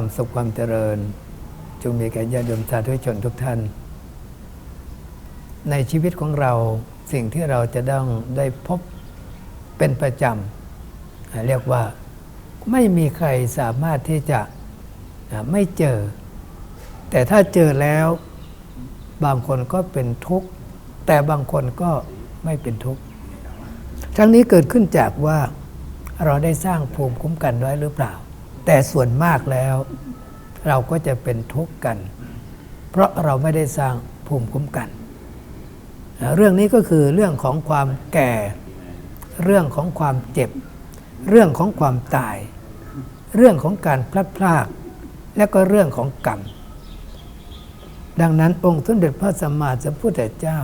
ความสุขความเจริญ จงมีแก่ญาติโยมสาธุชนทุกท่าน ในชีวิตของเราสิ่งที่เราจะต้องได้พบเป็นประจำเรียกว่าไม่มีใครสามารถที่จะไม่เจอ แต่ถ้าเจอแล้ว บางคนก็เป็นทุกข์ แต่บางคนก็ไม่เป็นทุกข์ทั้งนี้เกิดขึ้นจากว่าเราได้สร้างภูมิคุ้มกันไว้หรือเปล่า แต่ส่วนมากแล้ว เราก็จะเป็นทุกข์กัน เพราะเราไม่ได้สร้างภูมิคุ้มกัน เรื่องนี้ก็คือเรื่องของความแก่ เรื่องของความเจ็บ เรื่องของความตาย เรื่องของการพลัดพราก และก็เรื่องของกรรม ดังนั้นองค์สมเด็จพระสัมมาสัมพุทธเจ้า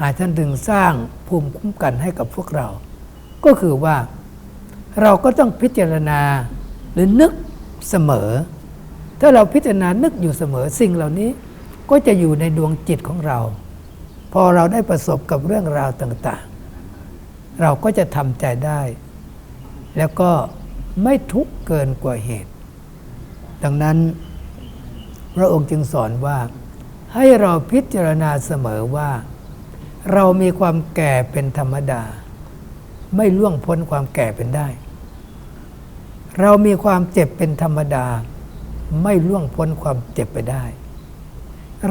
หากท่านถึงสร้างภูมิคุ้มกันให้กับพวกเรา ก็คือว่าเราก็ต้องพิจารณา หรือนึกเสมอ ถ้าเราพิจารณานึกอยู่เสมอสิ่งเหล่านี้ก็จะอยู่ในดวงจิตของเรา พอเราได้ประสบกับเรื่องราวต่างๆ เราก็จะทำใจได้ แล้วก็ไม่ทุกข์เกินกว่าเหตุ ดังนั้น พระองค์จึงสอนว่า ให้เราพิจารณาเสมอว่า เรามีความแก่เป็นธรรมดา ไม่ล่วงพ้นความแก่เป็นได้ เรามีความเจ็บเป็นธรรมดา ไม่ล่วงพ้นความเจ็บไปได้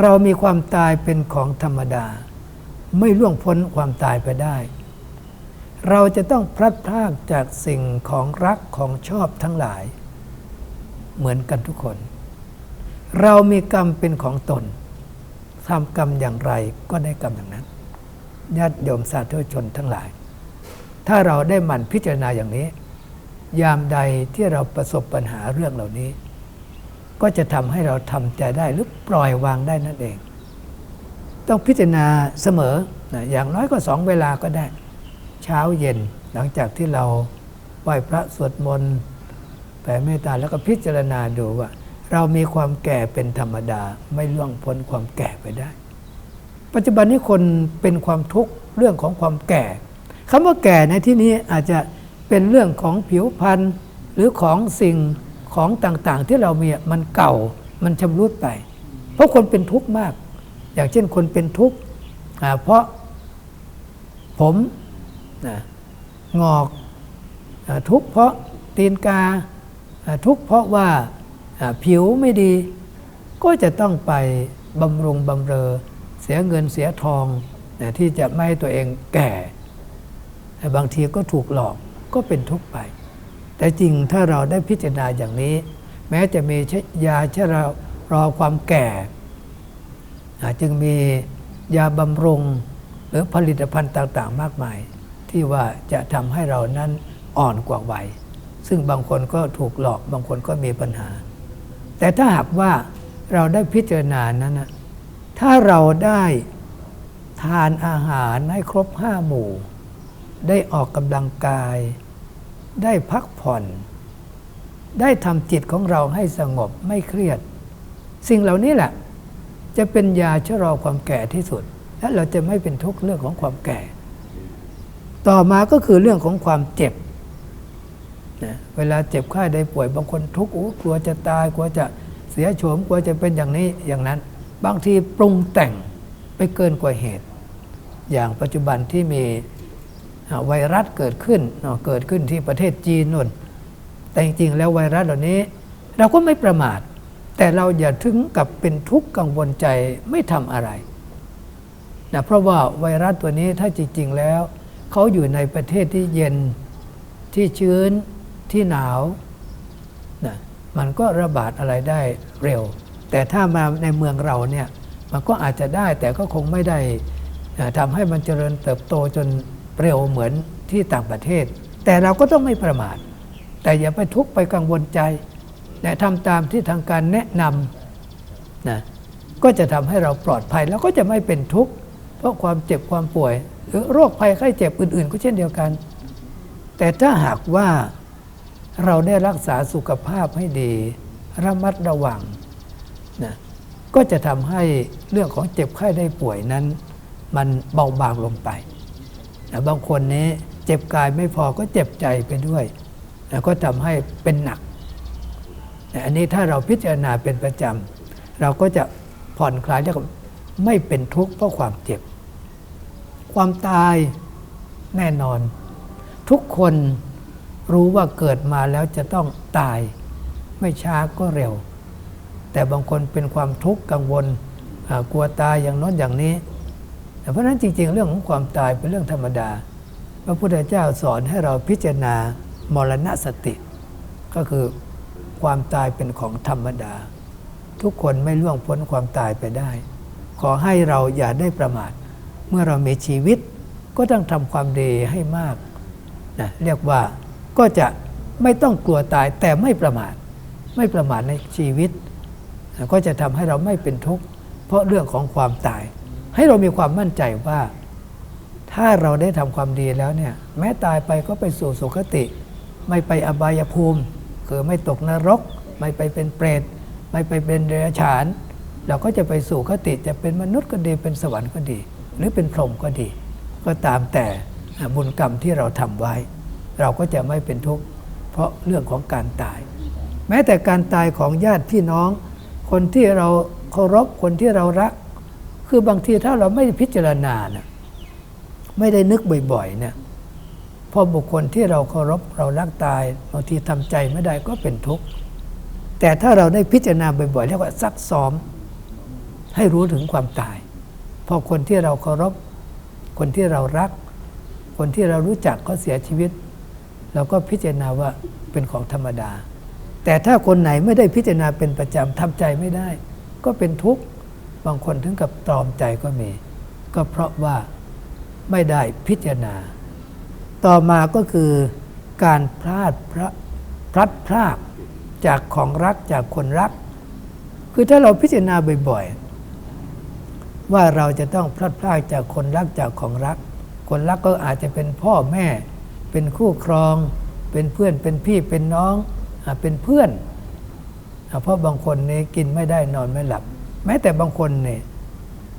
เรามีความตายเป็นของธรรมดา ไม่ล่วงพ้นความตายไปได้ เราจะต้องพลัดพรากจากสิ่งของรักของชอบทั้งหลาย เหมือนกันทุกคน เรามีกรรมเป็นของตนทำกรรมอย่างไรก็ได้กรรมอย่างนั้นญาติโยมสาธุชนทั้งหลาย ถ้าเราได้หมั่นพิจารณาอย่างนี้ ยามใดที่เราประสบปัญหาเรื่องเหล่านี้ ก็จะทำให้เราทำใจได้หรือปล่อยวางได้นั่นเอง ต้องพิจารณาเสมอนะอย่างน้อยก็สองเวลาก็ได้ เช้าเย็นหลังจากที่เราไหว้พระสวดมนต์แผ่เมตตาแล้วก็พิจารณาดูว่า เรามีความแก่เป็นธรรมดาไม่ล่วงพ้นความแก่ไปได้ ปัจจุบันนี้คนเป็นความทุกข์เรื่องของความแก่คำว่าแก่ในที่นี้อาจจะ เป็นเรื่องของผิวพรรณหรือของสิ่งของต่างๆ ที่เรามีมันเก่ามันชำรุดไป เพราะคนเป็นทุกข์มาก อย่างเช่นคนเป็นทุกข์เพราะผมงอกทุกข์เพราะตีนกาทุกข์เพราะว่าผิวไม่ดี ก็จะต้องไปบำรุงบำเรอเสียเงินเสียทองที่จะไม่ให้ตัวเองแก่ บางทีก็ถูกหลอก ก็เป็นทุกข์ไป แต่จริงถ้าเราได้พิจารณาอย่างนี้ แม้จะมียาชะรอความแก่ จึงมียาบำรุงหรือผลิตภัณฑ์ต่างๆ มากมาย ที่ว่าจะทำให้เรานั้นอ่อนกว่าวัย ซึ่งบางคนก็ถูกหลอกบางคนก็มีปัญหา แต่ถ้าหากว่าเราได้พิจารณานั้นนะถ้าเราได้ทานอาหารให้ครบห้าหมู่ ได้ออกกำลังกาย ได้พักผ่อน ได้ทำจิตของเราให้สงบไม่เครียด สิ่งเหล่านี้แหละจะเป็นยาชะลอความแก่ที่สุด และเราจะไม่เป็นทุกข์เรื่องของความแก่ ต่อมาก็คือเรื่องของความเจ็บนะเวลาเจ็บไข้ได้ป่วยบางคนทุกข์กลัวจะตายกลัวจะเสียโฉมกลัวจะเป็นอย่างนี้อย่างนั้น บางทีปรุงแต่งไปเกินกว่าเหตุ อย่างปัจจุบันที่มี ไวรัสเกิดขึ้นเกิดขึ้นที่ประเทศจีนนู่น แต่จริงๆแล้วไวรัสเหล่านี้ เราก็ไม่ประมาท แต่เราอย่าถึงกับเป็นทุกข์กังวลใจไม่ทำอะไรนะเพราะว่าไวรัสตัวนี้ถ้าจริง ๆ แล้ว เขาอยู่ในประเทศที่เย็นที่ชื้นที่หนาวนะมันก็ระบาดอะไรได้เร็ว แต่ถ้ามาในเมืองเราเนี่ยมันก็อาจจะได้แต่ก็คงไม่ได้ทำให้มันเจริญเติบโตจน เร็วเหมือนที่ต่างประเทศ แต่เราก็ต้องไม่ประมาท แต่อย่าไปทุกข์ไปกังวลใจแต่ทำตามที่ทางการแนะนำนะก็จะทำให้เราปลอดภัยแล้วก็จะไม่เป็นทุกข์เพราะความเจ็บความป่วย หรือโรคภัยไข้เจ็บอื่น ๆ ก็เช่นเดียวกัน แต่ถ้าหากว่าเราได้รักษาสุขภาพให้ดี ระมัดระวังนะก็จะทำให้เรื่องของเจ็บไข้ได้ป่วยนั้น มันเบาบางลงไป นะบางคนนี้เจ็บกายไม่พอก็เจ็บใจไปด้วยแล้วก็ทำให้เป็นหนักแต่อันนี้ถ้าเราพิจารณาเป็นประจำเราก็จะผ่อนคลายแล้วก็ไม่เป็นทุกข์เพราะความเจ็บ ความตายแน่นอน ทุกคนรู้ว่าเกิดมาแล้วจะต้องตาย ไม่ช้าก็เร็ว แต่บางคนเป็นความทุกข์กังวลกลัวตายอย่างน้นอย่างนี้ เพราะฉะนั้นจริง ๆ เรื่องของความตายเป็นเรื่องธรรมดา พระพุทธเจ้าสอนให้เราพิจารณามรณสติ ก็คือความตายเป็นของธรรมดา ทุกคนไม่ล่วงพ้นความตายไปได้ ขอให้เราอย่าได้ประมาท เมื่อเรามีชีวิตก็ต้องทำความดีให้มากนะเรียกว่าก็จะไม่ต้องกลัวตายแต่ไม่ประมาท ไม่ประมาทในชีวิต ก็จะทำให้เราไม่เป็นทุกข์เพราะเรื่องของความตาย ให้เรามีความมั่นใจว่า ถ้าเราได้ทำความดีแล้วเนี่ย แม้ตายไปก็ไปสู่สุคติ ไม่ไปอบายภูมิ คือไม่ตกนรก ไม่ไปเป็นเปรต ไม่ไปเป็นเดรัจฉาน เราก็จะไปสู่คติจะเป็นมนุษย์ก็ดีเป็นสวรรค์ก็ดี หรือเป็นพรหมก็ดี ก็ตามแต่บุญกรรมที่เราทำไว้ เราก็จะไม่เป็นทุกข์เพราะเรื่องของการตาย แม้แต่การตายของญาติพี่น้อง คนที่เราเคารพคนที่เรารัก คือบางทีถ้าเราไม่พิจารณานะไม่ได้นึกบ่อยๆเนี่ยพอบุคคลที่เราเคารพเรารักตายบางทีทำใจไม่ได้ก็เป็นทุกข์แต่ถ้าเราได้พิจารณาบ่อยๆเรียกว่าซักซ้อม ให้รู้ถึงความตาย พอคนที่เราเคารพ คนที่เรารัก คนที่เรารู้จักเขาเสียชีวิต เราก็พิจารณาว่าเป็นของธรรมดา แต่ถ้าคนไหนไม่ได้พิจารณาเป็นประจำทำใจไม่ได้ ก็เป็นทุกข์ บางคนถึงกับตรอมใจก็มี ก็เพราะว่าไม่ได้พิจารณา ต่อมาก็คือการพลาดพระพลัดพรากจากของรักจากคนรัก คือถ้าเราพิจารณาบ่อยๆ ว่าเราจะต้องพลัดพรากจากคนรักจากของรัก คนรักก็อาจจะเป็นพ่อแม่ เป็นคู่ครอง เป็นเพื่อนเป็นพี่เป็นน้องอเป็นเพื่อน เพราะบางคนนี่กินไม่ได้นอนไม่หลับ แม้แต่บางคนเนี่ย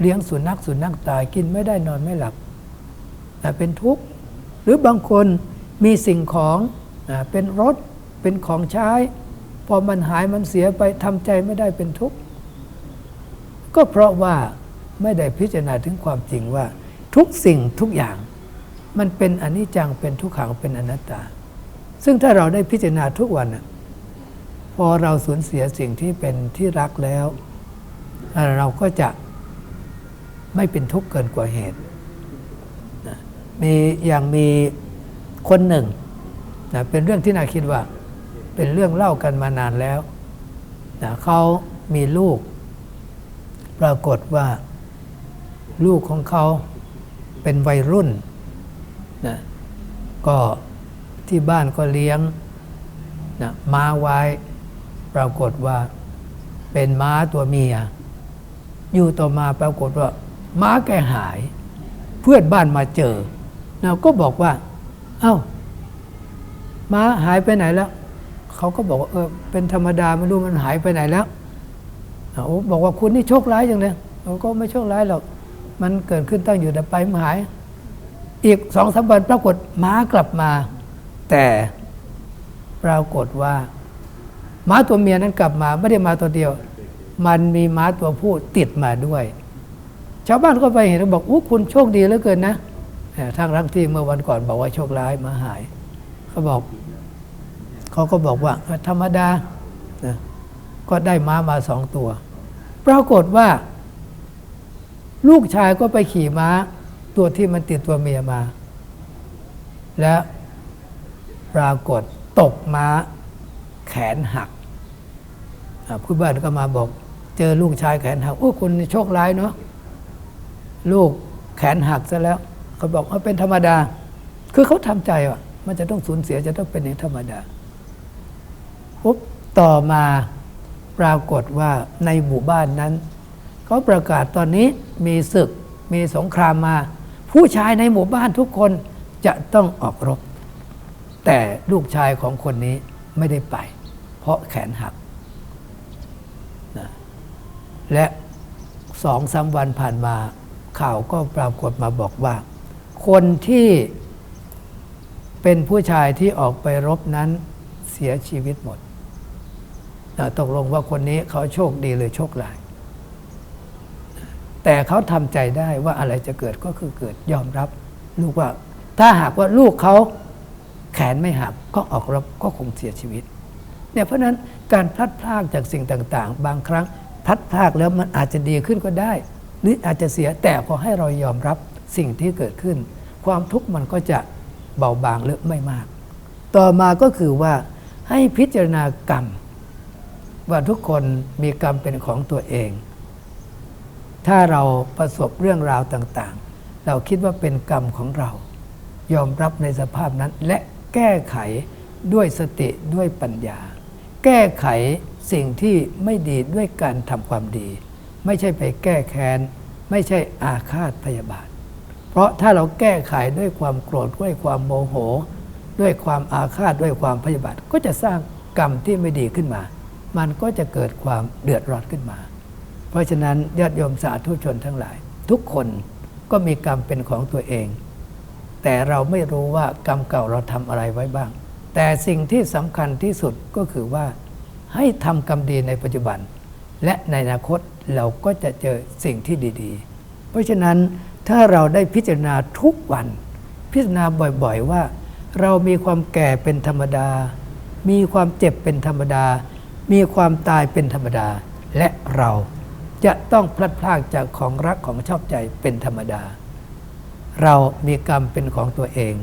เลี้ยงสุนัขสุนัขตายกินไม่ได้นอนไม่หลับเป็นทุกข์ หรือบางคนมีสิ่งของเป็นรถเป็นของใช้ พอมันหายมันเสียไปทำใจไม่ได้เป็นทุกข์ ก็เพราะว่าไม่ได้พิจารณาถึงความจริงว่า ทุกสิ่งทุกอย่าง มันเป็นอนิจจังเป็นทุกขังเป็นอนัตตา ซึ่งถ้าเราได้พิจารณาทุกวันพอเราสูญเสียสิ่งที่เป็นที่รักแล้ว เราก็จะไม่เป็นทุกข์เกินกว่าเหตุมีอย่างมีคนหนึ่งนะเป็นเรื่องที่น่าคิดว่า เป็นเรื่องเล่ากันมานานแล้วนะเขามีลูก ปรากฏว่า ลูกของเขาเป็นวัยรุ่นนะก็ที่บ้านก็เลี้ยงนะม้าไว้ ปรากฏว่าเป็นม้าตัวเมีย อยู่ต่อมาปรากฏว่า ม้าแกหาย เพื่อนบ้านมาเจอ เราก็บอกว่า เอา้า ม้าหายไปไหนแล้ว เขาก็บอกว่าเออเป็นธรรมดาไม่รู้มันหายไปไหนแล้วโอ้บอกว่าคุณนี่โชคร้ายจังเลยเราก็ไม่โชคร้ายหรอก มันเกิดขึ้นตั้งอยู่แต่ไปมันหาย อีกสองสามวันปรากฏม้ากลับมา แต่ปรากฏว่าม้าตัวเมียนั้นกลับมาไม่ได้มาตัวเดียว มันมีม้าตัวผู้ติดมาด้วย ชาวบ้านก็ไปเห็นบอกอู้คุณโชคดีเหลือเกินนะทั้งรักที่เมื่อวันก่อนบอกว่าโชคร้ายมาหายเขาบอกเขาก็บอกว่าธรรมดาก็ได้ม้ามาสองตัว ปรากฏว่า ลูกชายก็ไปขี่ม้า ตัวที่มันติดตัวเมียมา และปรากฏตกม้าแขนหักผู้บ้านก็มาบอก เจอลูกชายแขนหักโอ้คุณโชคร้ายเนาะลูกแขนหักซะแล้วเขาบอกว่าเป็นธรรมดา คือเขาทำใจว่ามันจะต้องสูญเสียจะต้องเป็นอย่างธรรมดาปุ๊บต่อมาปรากฏว่าในหมู่บ้านนั้นเขาประกาศตอนนี้มีศึกมีสงครามมา ผู้ชายในหมู่บ้านทุกคนจะต้องออกรบ แต่ลูกชายของคนนี้ไม่ได้ไป เพราะแขนหัก และสองสาวันผ่านมาข่าวก็ปรากฏมาบอกว่า คนที่เป็นผู้ชายที่ออกไปรบนั้นเสียชีวิตหมดตกลงว่าคนนี้เขาโชคดีหรือโชคร้าย แต่เขาทำใจได้ว่าอะไรจะเกิดก็คือเกิดยอมรับ ลูกว่า ถ้าหากว่าลูกเขาแขนไม่หักก็ออกรบก็คงเสียชีวิตเนี่ยเพราะฉะนั้นการพลัดพรากจากสิ่งต่าง ๆ บางครั้ง พัดพรากแล้วมันอาจจะดีขึ้นก็ได้ หรืออาจจะเสียแต่ขอให้เรายอมรับสิ่งที่เกิดขึ้น ความทุกข์มันก็จะเบาบางหรือไม่มาก ต่อมาก็คือว่าให้พิจารณากรรม ว่าทุกคนมีกรรมเป็นของตัวเอง ถ้าเราประสบเรื่องราวต่างๆ เราคิดว่าเป็นกรรมของเรา ยอมรับในสภาพนั้นและแก้ไขด้วยสติด้วยปัญญา แก้ไข สิ่งที่ไม่ดีด้วยการทำความดี ไม่ใช่ไปแก้แค้น ไม่ใช่อาฆาตพยาบาท เพราะถ้าเราแก้ไขด้วยความโกรธด้วยความโมโห ด้วยความอาฆาตด้วยความพยาบาท ก็จะสร้างกรรมที่ไม่ดีขึ้นมา มันก็จะเกิดความเดือดร้อนขึ้นมา เพราะฉะนั้นญาติโยมสาธุชนทั้งหลาย ทุกคนก็มีกรรมเป็นของตัวเอง แต่เราไม่รู้ว่ากรรมเก่าเราทำอะไรไว้บ้าง แต่สิ่งที่สำคัญที่สุดก็คือว่า ให้ทำกรรมดีในปัจจุบัน และในอนาคตเราก็จะเจอสิ่งที่ดี ๆ เพราะฉะนั้นถ้าเราได้พิจารณาทุกวัน พิจารณาบ่อยๆว่า เรามีความแก่เป็นธรรมดา มีความเจ็บเป็นธรรมดา มีความตายเป็นธรรมดา และเราจะต้องพลัดพรากจากของรักของชอบใจเป็นธรรมดา เรามีกรรมเป็นของตัวเอง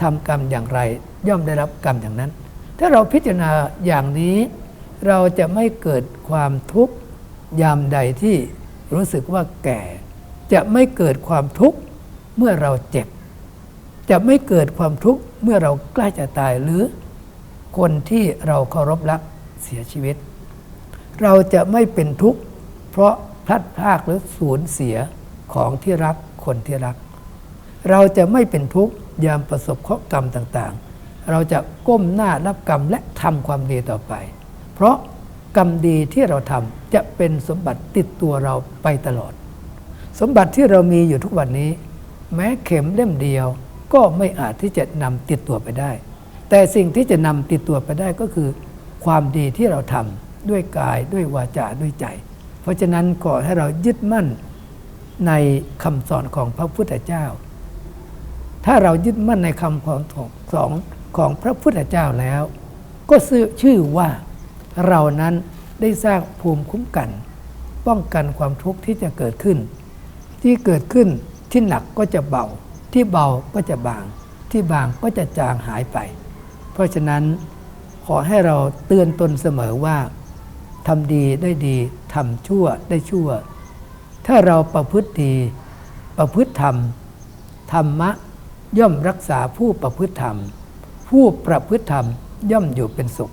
ทำกรรมอย่างไรย่อมได้รับกรรมอย่างนั้น ถ้าเราพิจารณาอย่างนี้ เราจะไม่เกิดความทุกข์ยามใดที่รู้สึกว่าแก่ จะไม่เกิดความทุกข์เมื่อเราเจ็บ จะไม่เกิดความทุกข์เมื่อเราใกล้จะตายหรือ คนที่เราเคารพรักเสียชีวิต เราจะไม่เป็นทุกข์เพราะพลัดพรากหรือสูญเสียของที่รักคนที่รัก เราจะไม่เป็นทุกข์ยามประสบเคราะห์กรรมต่างๆ เราจะก้มหน้ารับกรรมและทำความดีต่อไป เพราะกรรมดีที่เราทำจะเป็นสมบัติติดตัวเราไปตลอด สมบัติที่เรามีอยู่ทุกวันนี้ แม้เข็มเล่มเดียวก็ไม่อาจที่จะนำติดตัวไปได้ แต่สิ่งที่จะนำติดตัวไปได้ก็คือ ความดีที่เราทำด้วยกายด้วยวาจาด้วยใจ เพราะฉะนั้นขอให้เรายึดมั่นในคำสอนของพระพุทธเจ้า ถ้าเรายึดมั่นในคำของสองของพระพุทธเจ้าแล้ว ก็ชื่อว่า เรานั้นได้สร้างภูมิคุ้มกัน ป้องกันความทุกข์ที่จะเกิดขึ้น ที่เกิดขึ้นที่หนักก็จะเบา ที่เบาก็จะบาง ที่บางก็จะจางหายไป เพราะฉะนั้นขอให้เราเตือนตนเสมอว่าทำดีได้ดีทำชั่วได้ชั่ว ถ้าเราประพฤติดี ประพฤติธรรม ธรรมะย่อมรักษาผู้ประพฤติธรรม ผู้ประพฤติธรรมย่อมอยู่เป็นสุข